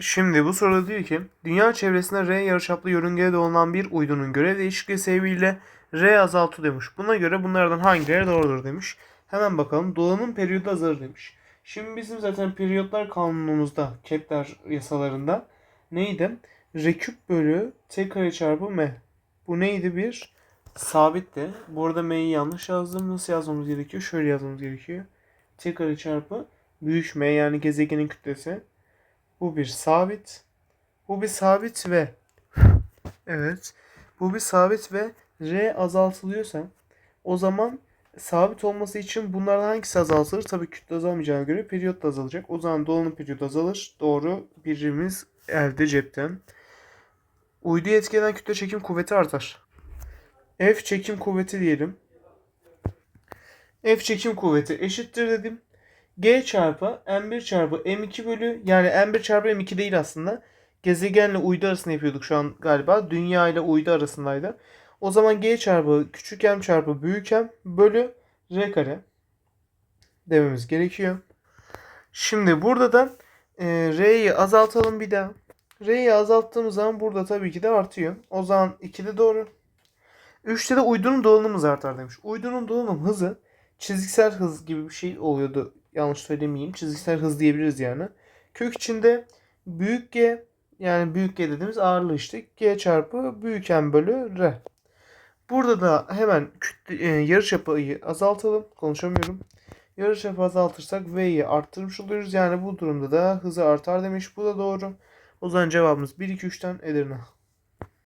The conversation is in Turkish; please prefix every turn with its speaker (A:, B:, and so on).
A: şimdi bu soruda diyor ki dünya çevresinde R yarıçaplı yörüngeye dolanan bir uydunun görev değişikliği sebebiyle R azaltı demiş. Buna göre bunlardan hangileri doğrudur demiş. Hemen bakalım. Dolanım periyodu azalır demiş. Şimdi bizim zaten periyotlar kanunumuzda, Kepler yasalarında neydi? R küp bölü T kare çarpı M. Bu neydi bir? Sabitti. Bu arada M'yi yanlış yazdım. Nasıl yazmamız gerekiyor? Şöyle yazmamız gerekiyor. T kare çarpı büyük M yani gezegenin kütlesi. Bu bir sabit. Bu bir sabit ve evet. Bu bir sabit ve R azaltılıyorsa o zaman sabit olması için bunlardan hangisi azaltılır? Tabii kütle azalmayacağına göre periyot da azalacak. O zaman dolanım periyodu azalır. Doğru birimiz elde cepten. Uyduyu etkileyen kütle çekim kuvveti artar. F çekim kuvveti diyelim. F çekim kuvveti eşittir dedim. G çarpı M1 çarpı M2 bölü yani M1 çarpı M2 değil aslında. Gezegenle uydu arasında yapıyorduk şu an galiba. Dünya ile uydu arasındaydı. O zaman G çarpı küçük M çarpı büyük M bölü R kare dememiz gerekiyor. Şimdi burada da e, R'yi azaltalım bir daha. R'yi azalttığımız zaman burada tabii ki de artıyor. O zaman 2 de doğru. 3'te de uydunun dolanım hızı artar demiş. Uydunun dolanım hızı çizgisel hız gibi bir şey oluyordu. Yanlış söylemeyeyim. Çizgisel hız diyebiliriz yani. Kök içinde büyük G yani büyük G dediğimiz ağırlığı işte G çarpı büyük M bölü R. Burada da hemen kütle, e, yarıçapıyı azaltalım. Konuşamıyorum. Yarıçapı azaltırsak V'yi arttırmış oluyoruz. Yani bu durumda da hızı artar demiş. Bu da doğru. O zaman cevabımız 1, 2, 3'ten Edirne.